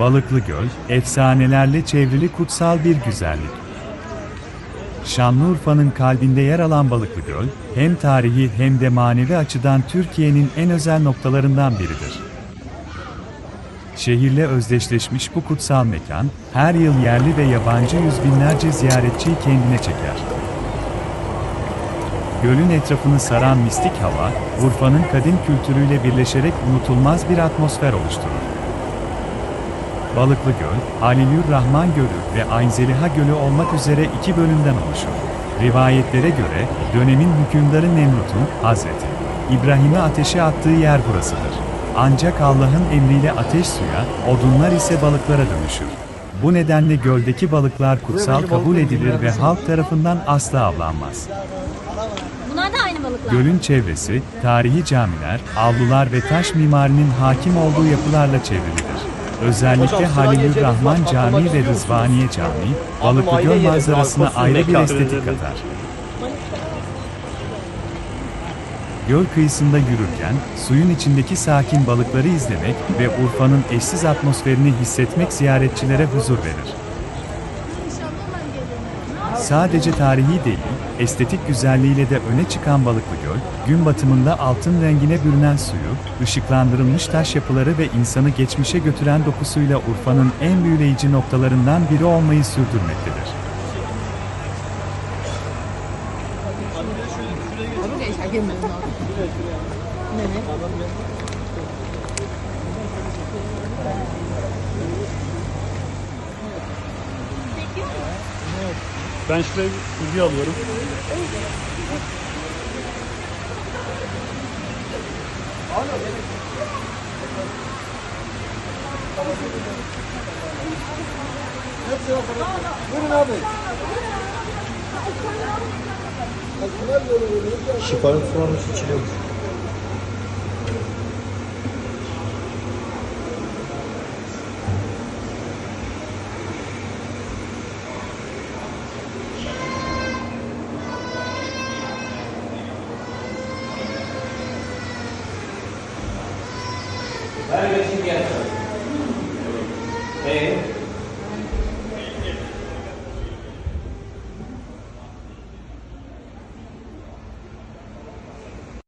Balıklı Göl, efsanelerle çevrili kutsal bir güzellik. Şanlıurfa'nın kalbinde yer alan Balıklı Göl, hem tarihi hem de manevi açıdan Türkiye'nin en özel noktalarından biridir. Şehirle özdeşleşmiş bu kutsal mekan, her yıl yerli ve yabancı yüz binlerce ziyaretçiyi kendine çeker. Gölün etrafını saran mistik hava, Urfa'nın kadim kültürüyle birleşerek unutulmaz bir atmosfer oluşturur. Balıklı Göl, Halilür Rahman Gölü ve Aynzeliha Gölü olmak üzere iki bölümden oluşur. Rivayetlere göre dönemin hükümdarı Nemrut'un Hazreti İbrahim'i ateşe attığı yer burasıdır. Ancak Allah'ın emriyle ateş suya, odunlar ise balıklara dönüşür. Bu nedenle göldeki balıklar kutsal kabul edilir ve halk tarafından asla avlanmaz. Bunlar da aynı balıklar. Gölün çevresi, tarihi camiler, avlular ve taş mimarinin hakim olduğu yapılarla çevrilidir. Özellikle Halilur Rahman Camii ve Rızvaniye Camii, Balıklı Göl manzarasına ayrı bir estetik katar. Göl kıyısında yürürken, suyun içindeki sakin balıkları izlemek ve Urfa'nın eşsiz atmosferini hissetmek ziyaretçilere huzur verir. Sadece tarihi değil, estetik güzelliğiyle de öne çıkan Balıklı Göl, gün batımında altın rengine bürünen suyu, ışıklandırılmış taş yapıları ve insanı geçmişe götüren dokusuyla Urfa'nın en büyüleyici noktalarından biri olmayı sürdürmektedir. Ben şuraya bilgi alıyorum. Şifanın sulanmış içiliyormuş. 나에게 신기한 사람. 네.